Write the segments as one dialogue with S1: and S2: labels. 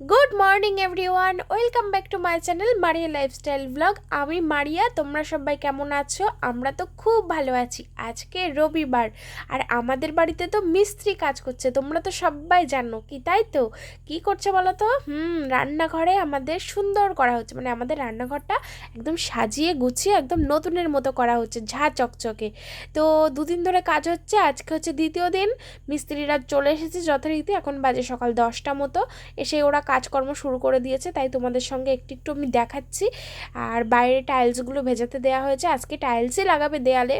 S1: Good morning everyone welcome back to my channel Maria lifestyle blog আমি মারিয়া, তোমরা সবাই কেমন আছো? আমরা তো খুব ভালো আছি। আজকে রবিবার, আর আমাদের বাড়িতে তো মিস্ত্রি কাজ করছে। তোমরা তো সবাই জানো কি, তাই তো? কি করছে বলো তো হুম, রান্নাঘরে আমাদের সুন্দর করা হচ্ছে। মানে আমাদের রান্নাঘরটা একদম সাজিয়ে গুছিয়ে একদম নতুনের মতো করা হচ্ছে, ঝা চকচকে। তো দুদিন ধরে কাজ হচ্ছে, আজকে হচ্ছে দ্বিতীয় দিন। মিস্ত্রিরা চলে এসেছে যথারীতি, এখন বাজে সকাল দশটা মতো। এসে ওরা কাজকর্ম শুরু করে দিয়েছে, তাই তোমাদের সঙ্গে একটু একটু আমি দেখাচ্ছি। আর বাইরে টাইলসগুলো ভেজাতে দেওয়া হয়েছে, আজকে টাইলসই লাগাবে দেয়ালে।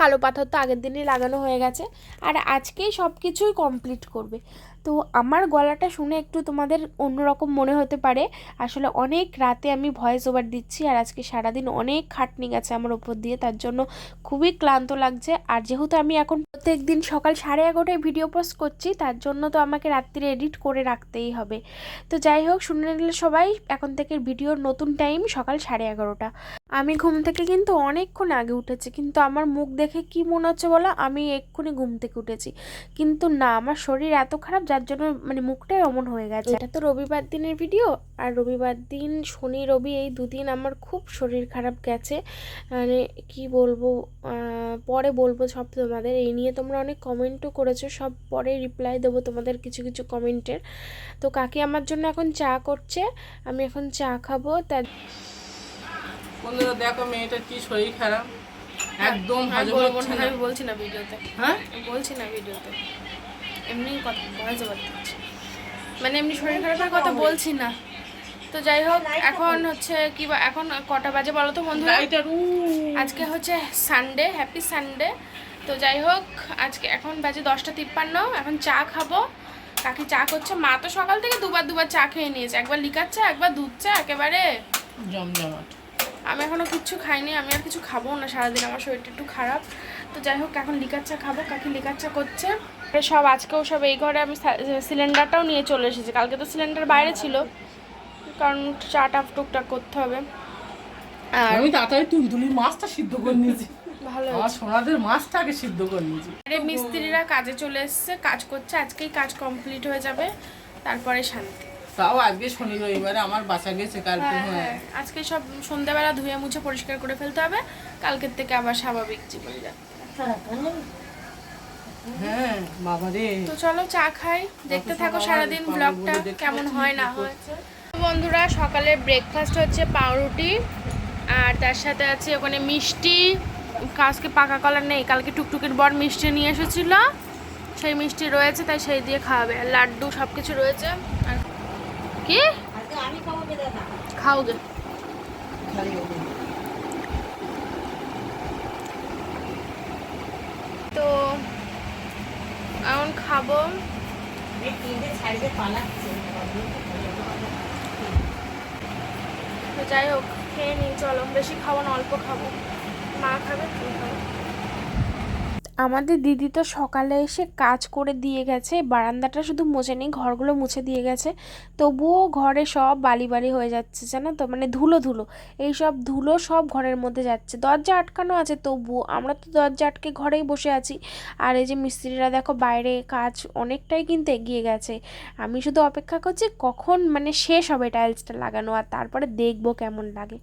S1: কালো পাথর তো আগের দিনই লাগানো হয়ে গেছে। আর আজকেই সব কিছুই কমপ্লিট করবে। তো আমার গলাটা শুনে একটু তোমাদের অন্যরকম মনে হতে পারে। আসলে অনেক রাতে আমি ভয়েস ওভার দিচ্ছি আর আজকে সারাদিন অনেক খাটনি গেছে আমার ওপর দিয়ে, তার জন্য খুবই ক্লান্ত লাগছে। আর যেহেতু আমি এখন প্রত্যেক দিন সকাল সাড়ে এগারোটায় ভিডিও পোস্ট করছি, তার জন্য তো আমাকে রাত্রিরে এডিট করে রাখতেই হবে। তো যাই হোক, শুনে নিলে সবাই, এখন থেকে ভিডিওর নতুন টাইম সকাল সাড়ে এগারোটা। আমি ঘুম থেকে কিন্তু অনেকক্ষণ আগে উঠেছি, কিন্তু আমার মুখ দেখে কি মনে হচ্ছে বলো? আমি এক্ষুনি ঘুম থেকে উঠেছি। কিন্তু না, আমার শরীর এত খারাপ যার জন্য মানে মুখটাই অমন হয়ে গেছে। এটা তো রবিবার দিনের ভিডিও আর রবিবার দিন শনি রবি এই দুদিন আমার খুব শরীর খারাপ গেছে। মানে কি বলব পরে বলব সব তোমাদের। এই নিয়ে তোমরা অনেক কমেন্টও করেছ সব পরে রিপ্লাই দেবো তোমাদের কিছু কিছু কমেন্টের তো কাকি আমার জন্য এখন চা করছে আমি এখন চা খাব তার
S2: বন্ধুরা দেখো মেয়েটার কি শরীর খারাপ। একদম হচ্ছে
S1: না বলছি না ভিডিওতে।
S2: হ্যাঁ?
S1: বলছি না ভিডিওতে। এমনি কথা ভয়েস ওভার দিচ্ছি মানে এমনি শরীর খারাপের কথা বলছি না। তো যাই হোক এখন হচ্ছে কি বা- এখন কটা বাজে বলো তো বন্ধুরা?
S2: লাইটার
S1: আজকে হচ্ছে সানডে হ্যাপি সানডে তো যাই হোক আজকে এখন বাজে দশটা তিপ্পান্ন। এখন চা খাব। কাকি চা করছে। মা তো সকাল থেকে দুবার দুবার চা খেয়ে নিয়েছে। একবার লিকার চা একবার দুধ চা একেবারে
S2: জমজমাট।
S1: আমি এখনও কিচ্ছু খাইনি। আমি আর কিছু খাব না সারাদিন। আমার শরীরটা একটু খারাপ। তো যাই হোক এখন লিকার চা খাব। কাকি লিকার চা করছে। সব আজকেও সব এই ঘরে আমি সিলিন্ডারটাও নিয়ে চলে এসেছি। কালকে তো সিলিন্ডার বাইরে ছিল। কারণ চাটা টুকটাক করতে হবে। আর
S2: আমি তাড়াতাড়ি তুই তুলি মাছটা সিদ্ধ করে নিয়েছি।
S1: ভালো
S2: আমার সোনাদের মাছটাকে সিদ্ধ করে নিয়েছি।
S1: আরে মিস্ত্রিরা কাজে চলে এসেছে কাজ করছে আজকেই কাজ কমপ্লিট হয়ে যাবে তারপরে শান্তি।
S2: তাও আজকে শনি রবিবারে আমার বাসা গেছে কালকে
S1: হ্যাঁ
S2: হ্যাঁ।
S1: হ্যাঁ। আজকে সব সন্ধ্যাবেলা ধুয়ে মুছে পরিষ্কার করে ফেলতে হবে কালকের থেকে আবার স্বাভাবিক জীবন যাবে
S2: হ্যাঁ বাবা
S1: তো চলো চা খাই। দেখতে থাকো সারাদিন ব্লগটা কেমন হয় না হয়। বন্ধুরা সকালে ব্রেকফাস্ট হচ্ছে পাউরুটি আর তার সাথে আছে ওখানে মিষ্টি। আজকে পাকা কলা নেই কালকে টুকটুকির বর মিষ্টি নিয়ে এসেছিল। সেই মিষ্টি রয়েছে তাই সেই দিয়ে খাওয়াবে। আর লাড্ডু সব কিছু রয়েছে। আর কি? খাও গে তো এখন খাব। যাই হোক, খেয়ে নিই চলো। বেশি খাব না, অল্প খাব। মা খাবে, তুমি খাবে। আমাদের দিদি তো সকালে এসে কাজ করে দিয়ে গেছে, বারান্দাটা শুধু মুছে নেই, ঘরগুলো মুছে দিয়ে গেছে। তবুও ঘরে সব বালি বালি হয়ে যাচ্ছে, জানো তো? মানে ধুলো ধুলো। এই সব ধুলো সব ঘরের মধ্যে যাচ্ছে। দরজা আটকানো আছে, তবুও আমরা তো দরজা আটকে ঘরেই বসে আছি। আর এই যে মিস্ত্রিরা দেখো, বাইরে কাজ অনেকটাই কিন্তু এগিয়ে গেছে। আমি শুধু অপেক্ষা করছি কখন মানে শেষ হবে টাইলসটা লাগানো, আর তারপরে দেখব কেমন লাগে।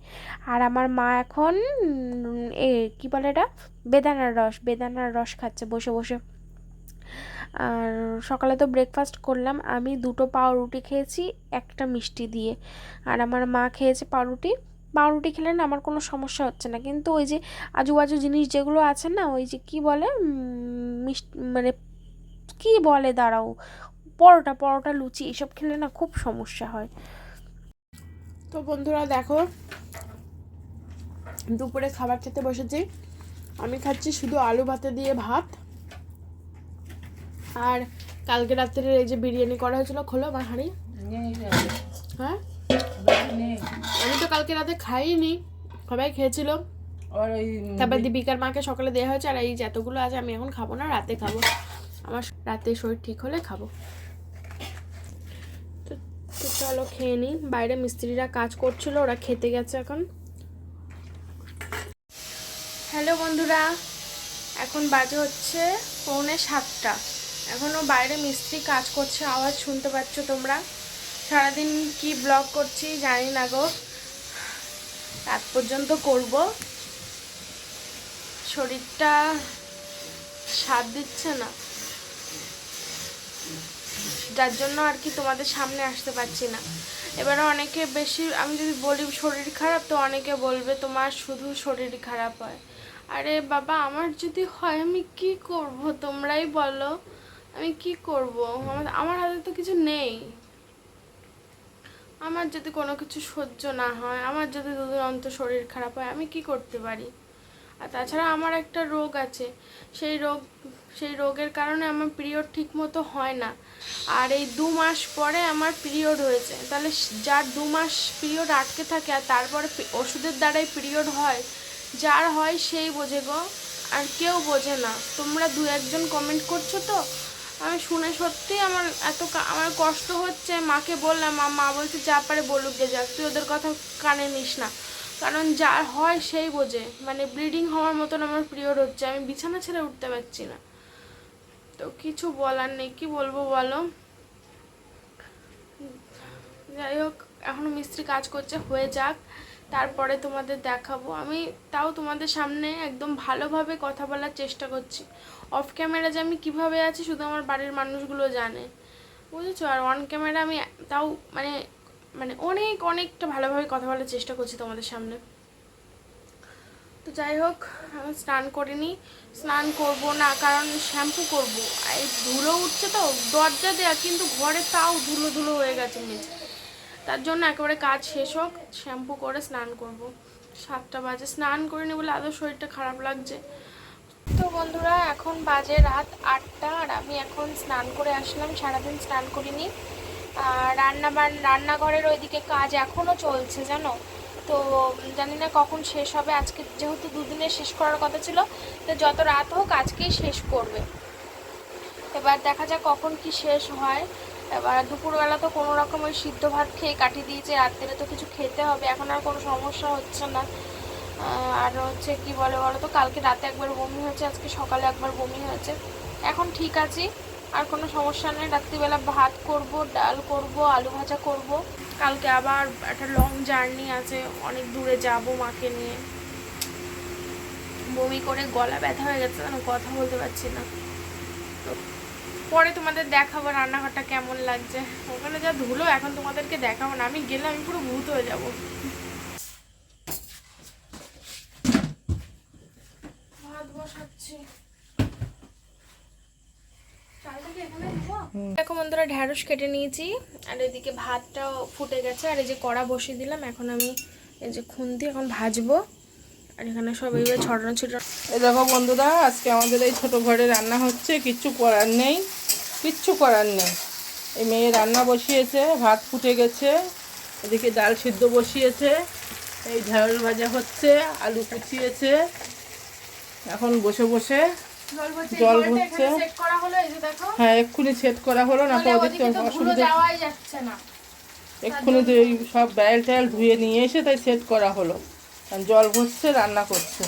S1: আর আমার মা এখন এ, কী বলে এটা? বেদানার রস বেদানার রস খাচ্ছে বসে বসে। আর সকালে তো ব্রেকফাস্ট করলাম, আমি দুটো পাউরুটি খেয়েছি, একটা মিষ্টি দিয়ে। আর আমার মা খেয়েছে পাউরুটি। পাউরুটি খেলে না আমার কোনো সমস্যা হচ্ছে না। কিন্তু ওই যে আজু বাজু জিনিস যেগুলো আছে না, ওই যে কি বলে মিষ্টি মানে কি বলে দাঁড়াও, পরোটা পরোটা, লুচি, এসব খেলে না খুব সমস্যা হয়। তো বন্ধুরা দেখো, দুপুরে খাবার খেতে বসেছি। আমি খাচ্ছি শুধু আলু ভাতে দিয়ে ভাত। আর কালকে রাত্রে এই যে বিরিয়ানি করা হয়েছিল খোলো আমার হাঁড়ি। হ্যাঁ? আমি তো কালকে রাতে খাইনি সবাই খেয়েছিল। তারপর দীপিকার মাকে সকালে দেওয়া হয়েছে আর এই যতগুলো আছে আমি এখন খাব না রাতে খাব। আমার রাতে শরীর ঠিক হলে খাব। তো চলো খেয়ে নিই বাইরে মিস্ত্রিরা কাজ করছিল ওরা খেতে গেছে এখন। হ্যালো বন্ধুরা, এখন বাজে হচ্ছে পৌনে সাতটা। এখনও বাইরে মিস্ত্রি কাজ করছে, আওয়াজ শুনতে পাচ্ছ তোমরা? সারাদিন কি ব্লগ করছি জানি না গো। রাত পর্যন্ত করব। শরীরটা সাথ দিচ্ছে না। যার জন্য আর কি তোমাদের সামনে আসতে পারছি না। এবারে অনেকে বেশি, আমি যদি বলি শরীর খারাপ, তো অনেকে বলবে তোমার শুধু শরীর খারাপ হয়। আরে বাবা, আমার যদি হয় আমি কি করব তোমরাই বলো। আমি কি করব? আমার আমার হাতে তো কিছু নেই। আমার যদি কোনো কিছু সহ্য না হয়, আমার যদি দুদিন অন্তর শরীর খারাপ হয়, আমি কি করতে পারি? আর তাছাড়া আমার একটা রোগ আছে। সেই রোগ, সেই রোগের কারণে আমার পিরিয়ড ঠিক মতো হয় না। আর এই দু মাস পরে আমার পিরিয়ড হয়েছে। তাহলে যার দু মাস পিরিয়ড আটকে থাকে আর তারপরে ওষুধের দ্বারাই পিরিয়ড হয় যার হয় সেই বোঝে গো। আর কেউ বোঝে না। তোমরা দু একজন কমেন্ট করছ তো? আমি শুনে সত্যি আমার এত আমার কষ্ট হচ্ছে। মাকে বললাম, মা বলছে যা পারে বলুক গে যাক। তুই ওদের কথা কানে নিস না। কারণ যার হয় সেই বোঝে। মানে ব্লিডিং হওয়ার মতন আমার পিরিয়ড হচ্ছে। আমি বিছানা ছেড়ে উঠতে পারছি না। তো কিছু বলার নেই। কি বলব বলো? যাই হোক, এখনও মিস্ত্রি কাজ করছে। হয়ে যাক। তারপরে তোমাদের দেখাবো। আমি তাও তোমাদের সামনে একদম ভালোভাবে কথা বলার চেষ্টা করছি। অফ ক্যামেরা যে আমি কীভাবে আছি শুধু আমার বাড়ির মানুষগুলো জানে। বুঝেছ? আর অন ক্যামেরা আমি তাও মানে মানে অনেক, অনেকটা ভালোভাবে কথা বলার চেষ্টা করছি তোমাদের সামনে। তো যাই হোক, আমি স্নান করিনি। স্নান করব না, কারণ শ্যাম্পু করব। এই ধুলো উঠছে তো, দরজা দেয়া, কিন্তু ঘরে তাও ধুলো ধুলো হয়ে গেছে মেঝে। তার জন্য একেবারে কাজ শেষ হোক, শ্যাম্পু করে স্নান করব। সাতটা বাজে, স্নান করে করিনি বলে আদৌ শরীরটা খারাপ লাগছে? তো বন্ধুরা, এখন বাজে রাত আটটা, আর আমি এখন স্নান করে আসলাম, সারাদিন স্নান করিনি। আর রান্না বান, রান্নাঘরের ওইদিকে কাজ এখনও চলছে, জানো? তো জানি না কখন শেষ হবে, আজকে যেহেতু দুদিনে শেষ করার কথা ছিল, তো যত রাত হোক আজকেই শেষ করবে। এবার দেখা যাক কখন কি শেষ হয়। এবার দুপুরবেলা তো কোনো রকম ওই সিদ্ধ ভাত খেয়ে কাটিয়ে দিয়েছে রাত্রে তো কিছু খেতে হবে, এখন আর কোনো সমস্যা হচ্ছে না। আর হচ্ছে কি বলে বলো তো, কালকে রাতে একবার বমি হয়েছে, আজকে সকালে একবার বমি হয়েছে। এখন ঠিক আছি, আর কোনো সমস্যা নেই, রাত্রিবেলা ভাত করব, ডাল করব, আলু ভাজা করব। কালকে আবার একটা লং জার্নি আছে, অনেক দূরে যাব মাকে নিয়ে। বমি করে গলা ব্যথা হয়ে গেছে কথা বলতে পারছি না। তো পরে তোমাদের দেখাবো রান্নাঘরটা কেমন লাগছে। ওখানে যা ধুলো, এখন তোমাদেরকে দেখাবো না। আমি গেলে আমি পুরো ভূত হয়ে যাব। দেখো বন্ধুরা, ঢ্যাঁড়স কেটে নিয়েছি। আর এদিকে ভাতটাও ফুটে গেছে। আর এই যে কড়া বসিয়ে দিলাম, এখন আমি এই যে খুন্তি এখন ভাজবো। আর এখানে সব এইভাবে ছড়ানো ছিটানো।
S2: দেখো বন্ধুরা, আজকে আমাদের এই ছোট ঘরে রান্না হচ্ছে কিচ্ছু করার নেই। কিচ্ছু করার নেই। এই মেয়ে রান্না বসিয়েছে ভাত ফুটে গেছে এদিকে ডাল সিদ্ধ বসিয়েছে এই ঢেঁড়স ভাজা হচ্ছে আলু কুচিয়েছে এখন বসে বসে
S1: জল দেখো।
S2: হ্যাঁ এক্ষুনি সেট করা হলো না ওদের অসুবিধা। এক্ষুনি তো এই সব ব্যাল ট্যাল ধুয়ে নিয়ে এসে তাই সেট করা হলো। জল ভরছে রান্না করছে।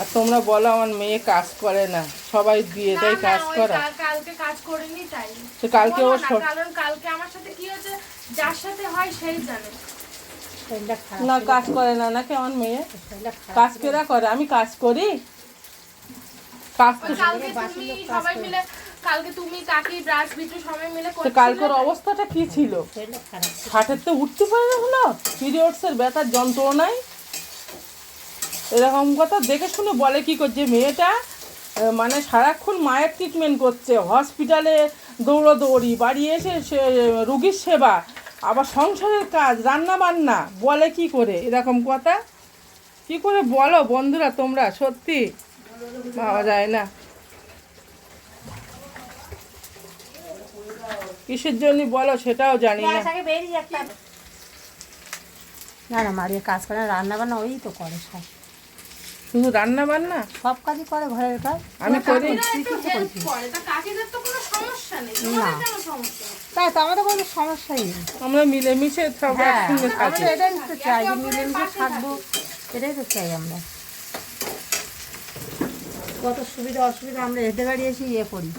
S2: আর তোমরা বলো আমার মেয়ে কাজ করে না। সবাই দিয়ে দেয় কাজ করা।
S1: কালকে কাজ করিনি তাই।
S2: তো কালকে ও
S1: না, কারণ কালকে আমার সাথে কি হয়েছে যার সাথে হয় সেই জানে।
S2: না কাজ করে না নাকি আমার মেয়ে? কাজ কেরা করে? আমি কাজ করি? কাজ তো
S1: কালকে তুমি সবাই মিলে কালকে তুমি কাকি ব্রাশ বিটু সবাই মিলে
S2: তো কালকের অবস্থাটা কি ছিল? খাটের তো উঠতে পারে না হলো পিরিয়ডসের ব্যথার যন্ত্রণায় এরকম কথা দেখে শুনে বলে কি করছে মেয়েটা? মানে সারাক্ষণ মায়ের ট্রিটমেন্ট করছে। হসপিটালে দৌড়োদৌড়ি বাড়ি এসে সে রুগীর সেবা আবার সংসারের কাজ রান্না বান্না বলে কি করে? এরকম কথা? কি করে বলো বন্ধুরা তোমরা? সত্যি? পাওয়া যায় না। কিসের জন্য বলো সেটাও জানি না।
S3: না না মারিয়ে কাজ করে না রান্না বান্না ওই তো করে সব।
S2: শুধু রান্না বান্না?
S3: সব কাজই করে ঘরের কাজ।
S2: আমি করি।
S3: তাই তো আমাদের কোনো সমস্যাই নেই।
S2: আমরা মিলেমিশে সব
S3: হ্যাঁ
S2: একসঙ্গে থাকি।
S3: আমরা এটাই তো চাই যে মিলেমিশে থাকব। এটাই তো চাই আমরা। কত সুবিধা অসুবিধা আমরা এতে বাড়ি এসে ইয়ে করি।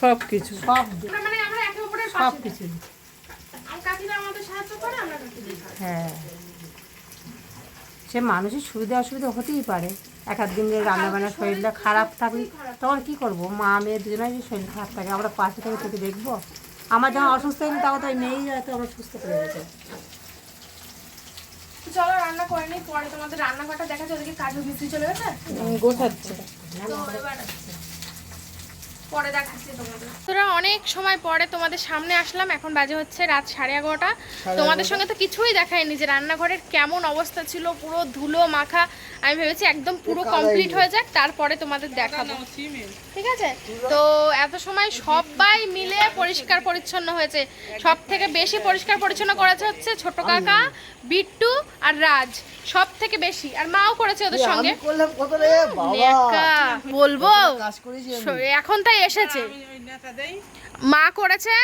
S2: সব কিছু।
S3: সব।
S1: মানে আমরা একে অপরের
S3: সব কিছু।
S1: কাকিরা আমাদের সাহায্য করে আমরা কাকিদের সাহায্য
S3: হ্যাঁ। সে মানুষের সুবিধা অসুবিধা হতেই পারে। এক আধ দিন রান্না বান্না শরীরটা খারাপ থাকলে তখন কী করব? মা মেয়ে দুজনের যদি শরীর খারাপ থাকে আমরা পাশে থেকে থেকে দেখব? আমার যখন অসুস্থ হয়নি তাও তাই মেয়েই মেয়েই তো আমরা সুস্থ করে গেছে
S1: চলো রান্না করে নিই পরে তোমাদের রান্নাঘরটা দেখা যায় ওদিকে কাজু মিস্ত্রি চলে গেছে?
S2: গোছাচ্ছে।
S1: পরে দেখাচ্ছি তোমাদের। তোরা অনেক সময় পরে তোমাদের সামনে আসলাম এখন বাজে হচ্ছে রাত সাড়ে এগারোটা। তোমাদের সঙ্গে তো কিছুই দেখায়নি যে রান্নাঘরের কেমন অবস্থা ছিল পুরো ধুলো মাখা। আমি ভেবেছি একদম পুরো কমপ্লিট হয়ে যাক তারপরে তোমাদের দেখাবো। ঠিক আছে? তো এত সময় সবাই মিলে পরিষ্কার পরিচ্ছন্ন হয়েছে। সব থেকে বেশি পরিষ্কার পরিচ্ছন্ন করেছে হচ্ছে ছোট কাকা বিট্টু আর রাজ। সব থেকে বেশি। আর মাও করেছে ওদের সঙ্গে। বলব? এখন তাই এসেছে। মা করেছে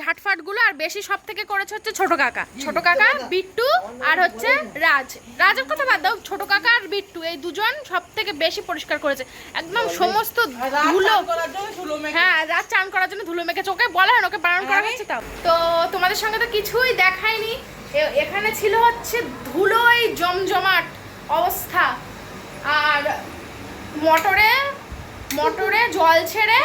S1: ঝাটফাটগুলো আর বেশি সব থেকে করেছে হচ্ছে ছোট কাকা। ছোট কাকা বিট্টু আর হচ্ছে রাজ। রাজের কথা বাদ দাও ছোট কাকা আর বিট্টু এই দুজন সব থেকে বেশি পরিষ্কার করেছে। একদম সমস্ত ধুলো। হ্যাঁ রাত চান করার জন্য ধুলো মেখে চোখে বলে না ওকে বারণ করা হচ্ছে তাও। তো তোমাদের সঙ্গে তো কিছুই দেখায়নি। এখানে ছিল হচ্ছে ধুলোই জমজমাট অবস্থা। আর মোটরে মোটরে জল ছেড়ে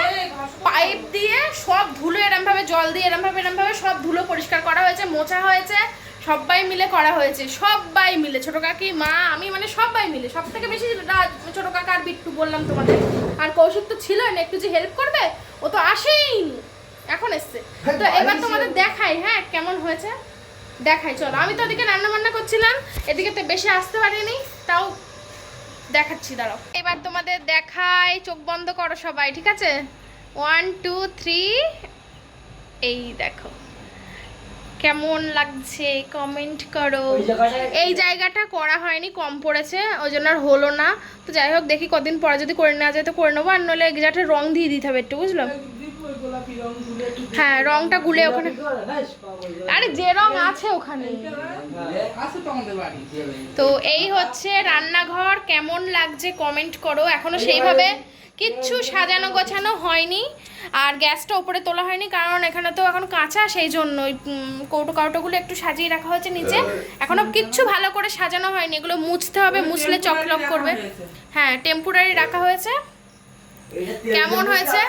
S1: পাইপ দিয়ে সব ধুলো এরম ভাবে জল দিয়ে এরম ভাবে এরম ভাবে সব ধুলো পরিষ্কার করা হয়েছে মোছা হয়েছে সবাই মিলে করা হয়েছে সবাই মিলে। ছোট কাকি মা আমি মানে সবাই মিলে। সব থেকে বেশি রাজ ছোট কাকা আর বিট্টু বললাম তোমাদের। আর কৌশিক তো ছিল না একটু যে হেল্প করবে ও তো আসেই এখন এসছে। তো এবার তোমাদের দেখাই হ্যাঁ কেমন হয়েছে? দেখাই চলো। আমি তো ওদিকে রান্না বান্না করছিলাম এদিকে তো বেশি আসতে পারিনি তাও দেখাচ্ছি দাঁড়াও। এবার তোমাদের দেখাই চোখ বন্ধ করো সবাই ঠিক আছে? ওয়ান টু থ্রি এই দেখো কেমন লাগছে কমেন্ট করো। এই জায়গাটা করা হয়নি কম পড়েছে ওই জন্য আর হলো না। তো যাই হোক দেখি কদিন পরে যদি করে নেওয়া যায় তো করে নেব আর নইলে এক্সাক্ট রং দিয়ে দিতে হবে একটু বুঝলো? হ্যাঁ রংটা গুলে ওখানে আরে যে রং আছে ওখানে।
S2: তো
S1: এই হচ্ছে রান্নাঘর কেমন লাগছে কমেন্ট করো। এখনও সেইভাবে কিচ্ছু সাজানো গোছানো হয়নি। আর গ্যাসটা ওপরে তোলা হয়নি কারণ এখানে তো এখন কাঁচা সেই জন্য ওই, কৌটো কাউটোগুলো একটু সাজিয়ে রাখা হয়েছে নিচে। এখনও কিচ্ছু ভালো করে সাজানো হয়নি। এগুলো মুছতে হবে মুছলে চকলক করবে। হ্যাঁ টেম্পোরারি রাখা হয়েছে। কেমন হয়েছে?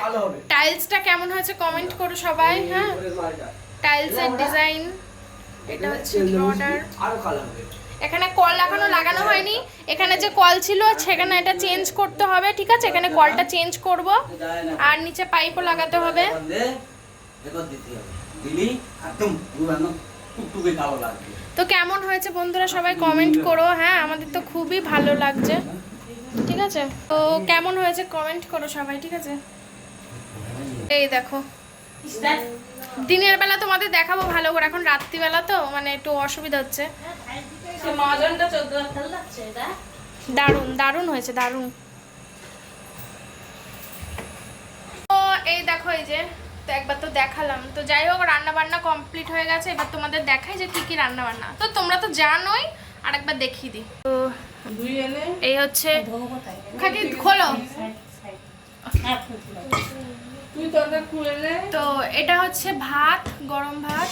S1: টাইলসটা কেমন হয়েছে? কমেন্ট করো সবাই হ্যাঁ? টাইলসের ডিজাইন এটা হচ্ছে এখানে কল এখনও লাগানো হয়নি। এখানে যে কল ছিল সেখানে এটা চেঞ্জ করতে হবে ঠিক আছে? এখানে কলটা চেঞ্জ করব। আর নিচে পাইপও লাগাতে হবে। তো কেমন হয়েছে বন্ধুরা সবাই কমেন্ট করো হ্যাঁ? আমাদের তো খুবই ভালো লাগছে। ঠিক আছে? তো কেমন হয়েছে? কমেন্ট করো সবাই ঠিক আছে? এই দেখো। দিনের বেলা তোমাদের দেখাবো ভালো করে। এখন রাত্রিবেলা তো মানে একটু অসুবিধা হচ্ছে। দারুণ দারুণ হয়েছে দারুণ। তো এই দেখো এই যে তো একবার তো দেখালাম। তো যাই হোক রান্না বান্না কমপ্লিট হয়ে গেছে। এবার তোমাদের দেখাই যে কি কি রান্না বান্না তো তোমরা তো জানোই আর একবার দেখিয়ে দিই। তো এই হচ্ছে খাকি খোলো। তো এটা হচ্ছে ভাত গরম ভাত।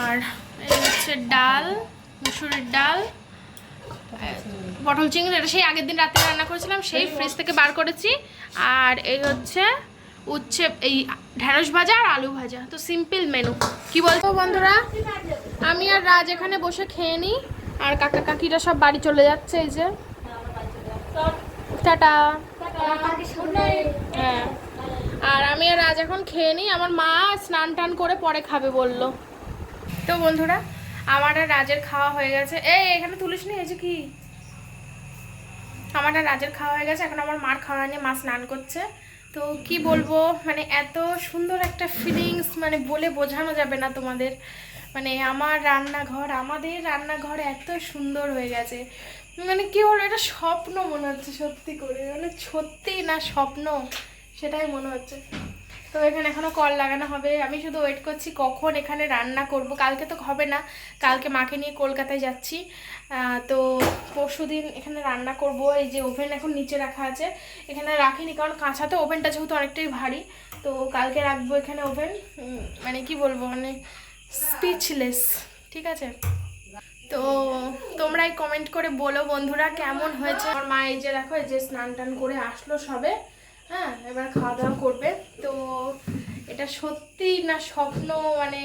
S1: আর এই হচ্ছে ডাল মুসুরির ডাল। পটল চিংড়ি এটা সেই আগের দিন রাতে রান্না করেছিলাম সেই ফ্রিজ থেকে বার করেছি। আর এই হচ্ছে উচ্ছে এই ঢেঁড়স ভাজা আর আলু ভাজা। তো সিম্পল মেনু কি বলব বন্ধুরা? আমি আর রাজ এখানে বসে খেয়ে নিই। আর কাকা কাকিরা সব বাড়ি চলে যাচ্ছে, এই যে। টাটা। হ্যাঁ। আর আমি আর রাজ এখন খেয়ে নিই, আমার মা স্নান টান করে পরে খাবে বলল। তো বন্ধুরা, আমার আর রাজের খাওয়া হয়ে গেছে। এই, এখানে তুলিস নি, এই যে কি? আমার আর রাজের খাওয়া হয়ে গেছে, এখন আমার মার খাওয়া হয়নি মা স্নান করছে। তো কি বলব মানে এত সুন্দর একটা ফিলিংস মানে বলে বোঝানো যাবে না তোমাদের। মানে আমার রান্নাঘর, আমাদের রান্নাঘর এত সুন্দর হয়ে গেছে। মানে কি হলো এটা স্বপ্ন মনে হচ্ছে সত্যি করে। মানে সত্যি না স্বপ্ন, সেটাই মনে হচ্ছে। তো এখানে এখনও কল লাগানো হবে। আমি শুধু ওয়েট করছি কখন এখানে রান্না করব। কালকে তো হবে না। কালকে মাকে নিয়ে কলকাতায় যাচ্ছি। তো পরশু দিন এখানে রান্না করব। এই যে ওভেন এখন নিচে রাখা আছে। এখানে রাখিনি কারণ কাঁচাতে ওভেনটা যেহেতু অনেকটাই ভারী। তো কালকে রাখব এখানে ওভেন মানে কি বলব মানে স্পিচলেস, ঠিক আছে? তো তোমরাই কমেন্ট করে বলো বন্ধুরা কেমন হয়েছে? আমার মা এই যে দেখো যে স্নান টান করে আসলো সবে হ্যাঁ এবার খাওয়া দাওয়া করবে। তো এটা সত্যি না স্বপ্ন মানে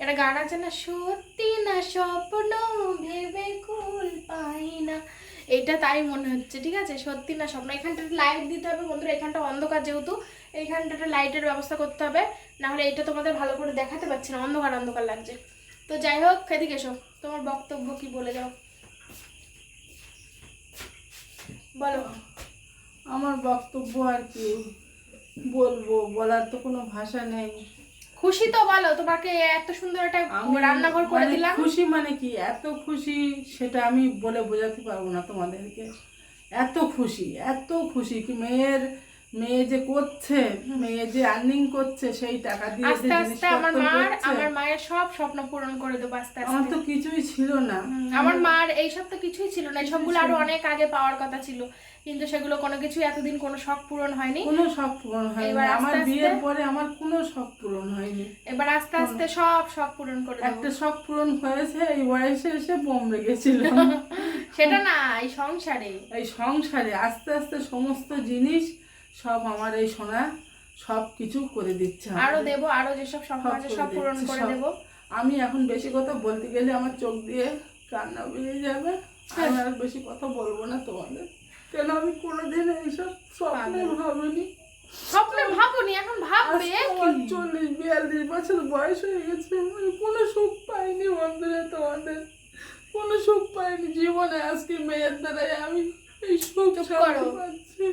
S1: একটা গান আছে না, সত্যি না স্বপ্ন ভেবে কুল পাই না। এটা তাই মনে হচ্ছে, ঠিক আছে? সত্যি না, স্বপ্ন। এখানটাতে লাইট দিতে হবে বন্ধুরা, এখানটা অন্ধকার যেহেতু এইখানটাতে লাইটের ব্যবস্থা করতে হবে। নাহলে এটা তোমাদের ভালো করে দেখাতে পারছি না, অন্ধকার অন্ধকার লাগছে। তো যাই হোক, এদিকে এসো। তোমার বক্তব্য কি বলে যাও বলো।
S2: আমার বক্তব্য আর কি বলব, বলার তো কোনো ভাষা নেই।
S1: খুশি তো বলো তোমাকে এত সুন্দর একটা রান্নাঘর করে
S2: মানে
S1: দিলাম।
S2: খুশি মানে কি? এত খুশি সেটা আমি বলে বোঝাতে পারব না তোমাদেরকে। এত খুশি এত খুশি কি মেয়ের মেয়ে যে করছে মেয়ে যে আর্নিং করছে সেই টাকা দিয়ে
S1: আস্তে আস্তে আমার মার আমার মায়ের সব স্বপ্ন পূরণ করে দেবো আস্তে
S2: আমার তো কিছুই ছিল না।
S1: আমার মার তো কিছুই ছিল না সবগুলো আরও অনেক আগে পাওয়ার কথা ছিল কিন্তু সেগুলো কোনো কিছু এতদিন কোনো শখ পূরণ হয়নি।
S2: কোনো শখ পূরণ হয়নি।
S1: এবার আস্তে
S2: আমার
S1: আস্তে-
S2: বিয়ের পরে আমার কোনো শখ পূরণ হয়নি।
S1: এবার আস্তে আস্তে সব শখ পূরণ করে
S2: একটা শখ পূরণ হয়েছে এই বয়সে এসে বোম রেখেছিল
S1: সেটা না এই সংসারে।
S2: এই সংসারে আস্তে আস্তে সমস্ত জিনিস সব আমার এই সোনা সব কিছু করে দিচ্ছে
S1: আরও দেবো আরও যেসব আছে সব পূরণ করে। দেবো।
S2: আমি এখন বেশি কথা বলতে গেলে আমার চোখ দিয়ে কান্না বেরিয়ে যাবে। আমি আর বেশি কথা বলব না তোমাদের। কেন আমি কোনোদিন এইসব স্বপ্নে ভাবিনি?
S1: স্বপ্নে ভাবুনি এখন ভাববে
S2: চল্লিশ বিয়াল্লিশ বছর বয়স হয়ে গেছে। আমি কোনো সুখ পাইনি বন্ধুরা তোমাদের। কোনো সুখ পাইনি জীবনে। আজকে মেয়ের দ্বারাই আমি এই সুখ পাচ্ছি।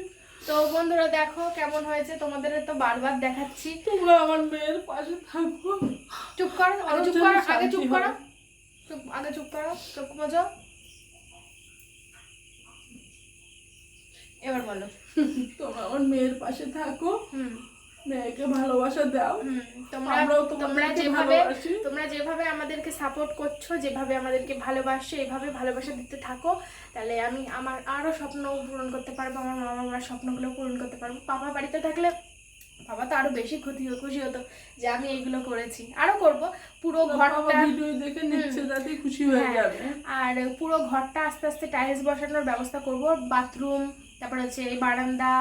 S1: তো বন্ধুরা দেখো কেমন হয়েছে তোমাদের তো বারবার দেখাচ্ছি।
S2: তোমরা আমার মেয়ের পাশে থাকো।
S1: চুপ করো আগে চুপ করো আগে চুপ করো। চুপ আগে চুপ করো চুপ মজা। এবার বলো।
S2: তোমরা আমার মেয়ের পাশে থাকো।
S1: হুম।
S2: মেয়েকে ভালোবাসা দাও।
S1: তোমরা তোমরা যেভাবে তোমরা যেভাবে আমাদেরকে সাপোর্ট করছ যেভাবে আমাদেরকে ভালোবাসছো এভাবে ভালোবাসা দিতে থাকো তাহলে আমি আমার আরও স্বপ্ন পূরণ করতে পারব আমার মামা মামার স্বপ্নগুলো পূরণ করতে পারব। পাপা বাড়িতে থাকলে বাবা তো আরও বেশি ক্ষতি খুশি হতো যে আমি এইগুলো করেছি। আরও করব। পুরো
S2: বাবা
S1: ঘরটা
S2: ভিডিও দেখে নিচ্ছে খুশি হয়ে
S1: হ্যাঁ।
S2: যাবে।
S1: আর পুরো ঘরটা আস্তে আস্তে টাইলস বসানোর ব্যবস্থা করব। বাথরুম তারপর হচ্ছে বারান্দা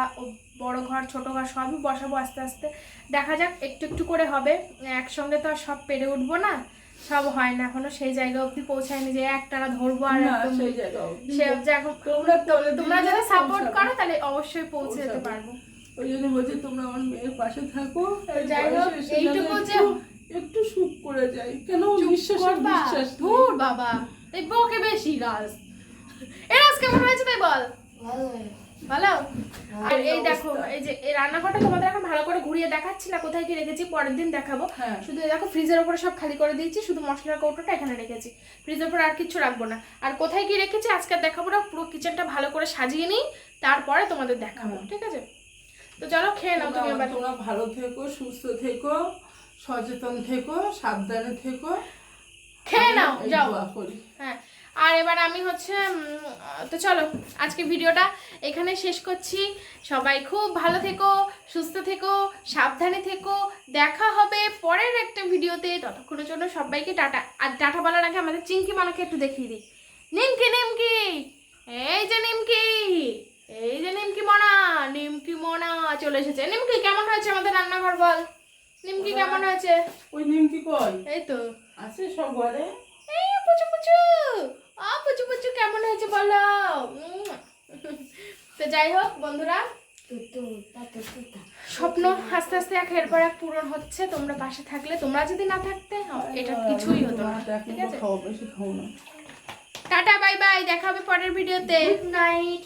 S1: বড় ঘর ছোট ঘর সবই বসাবো আস্তে আস্তে। দেখা যাক একটু একটু করে হবে। একসঙ্গে তো আর সব পেরে উঠবো না। সব হয় না এখনও সেই জায়গা অব্দি পৌঁছায়নি যে একটানা ধরবো আর
S2: তোমরা
S1: যদি সাপোর্ট করো তাহলে অবশ্যই পৌঁছে যেতে পারব।
S2: ওই জন্য বলছি তোমরা আমার মেয়ের পাশে থাকো।
S1: যাই হোক, এইটুকু যে-
S2: একটু- সুখ করে যাই। কেন বিশ্বাস বিশ্বাস
S1: ধুর বাবা এই বেশি রাজ এই রাজ কেমন হয়েছে তাই বল। ভালো আর এই দেখো এই যে এই রান্নাঘরটা তোমাদের এখন ভালো করে ঘুরিয়ে দেখাচ্ছি না কোথায় কি রেখেছি পরের দিন দেখাবো।
S2: হ্যাঁ।
S1: শুধু দেখো ফ্রিজের উপরে সব খালি করে দিয়েছি শুধু মশলার কৌটোটা এখানে রেখেছি। ফ্রিজের উপরে আর কিচ্ছু রাখব না। আর কোথায় কি রেখেছি আজকে দেখাবো না পুরো কিচেনটা ভালো করে সাজিয়ে নিই তারপরে তোমাদের দেখাবো ঠিক আছে? তো চলো খেয়ে নাও তুমি
S2: তোমরা
S1: এবার।
S2: তোমরা ভালো থেকো সুস্থ থেকো সচেতন থেকো সাবধানে থেকো।
S1: খেয়ে নাও যাও। হ্যাঁ। আর এবার আমি হচ্ছে তো চলো আজকে ভিডিওটা এখানে শেষ করছি। সবাই খুব ভালো থেকো সুস্থ থেকো সাবধানে থেকো। দেখা হবে পরের একটা ভিডিওতে। ততক্ষণের জন্য সবাইকে টাটা। আর টাটা বলার আগে আমাদের চিংকি মানাকে একটু দেখিয়ে দিই। নিমকি নিমকি! এই যে নিমকি! এই যে নিমকি মনা! নিমকি মনা চলে এসেছে। নিমকি কেমন হয়েছে আমাদের রান্নাঘর বল? নিমকি কেমন হয়েছে?
S2: ওই নিমকি কই?
S1: এই তো।
S2: আছে সব ঘরে?
S1: এই পুচু পুচু! আ পুচু পুচু কেমন হয়েছে বলো? তো যাই হোক বন্ধুরা। স্বপ্ন আস্তে আস্তে একের পর এক পূরণ হচ্ছে। তোমরা পাশে থাকলে তোমরা যদি না থাকতে এটা কিছুই হতো না ঠিক আছে? টাটা বাই বাই দেখা হবে পরের ভিডিওতে। Good night